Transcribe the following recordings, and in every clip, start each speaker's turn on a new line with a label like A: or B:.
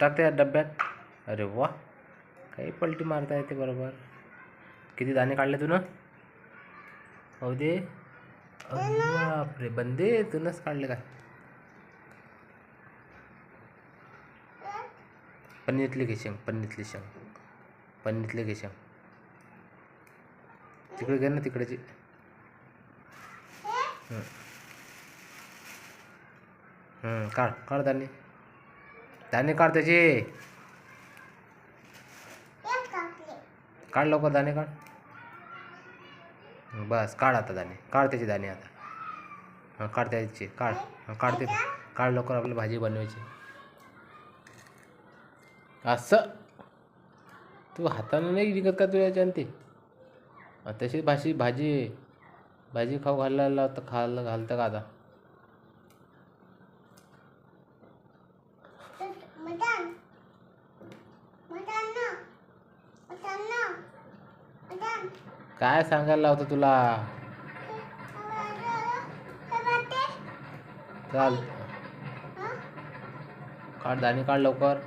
A: टाकते त्या डब्यात. अरे वा. काही पलटी मारता येते बरोबर. किती दाणे काढले तुनं? ना हो दे. अरे बापरे बंदे तूनच काढले काय? पन्नीतली घेशंग शेंग शंग. शेंग. घेशंग तिकडे घे ना तिकडेची. हं. काढ काढ दाणे. दाणे काढ त्याचे काढ लवकर दाणे काढ. बस काढ आता दाणे काढ त्याचे दाणे आता. हां काढ त्याचे काढ. हां काढ ते. काढ लवकर आपली भाजी बनवायची. असं. तू हाताने नाही निघत का तू याच्यानं ते अं, तशी भाजी भाजी भाजी खाऊ घालायला तर खायला घालतं का आता? काय सांगायला लावतं तुला? चाल. काढ दाणे काढ लवकर.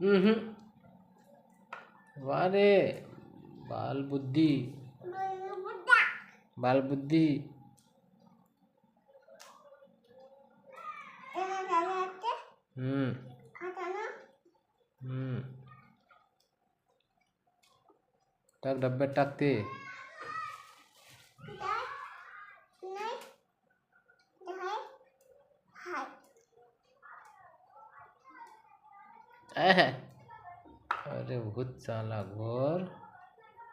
A: हम्म। वारे बाल बुद्धि बाल बुद्धि हम्म। हम्म। टक डब्बे टकते अरे भूत चाला गोर।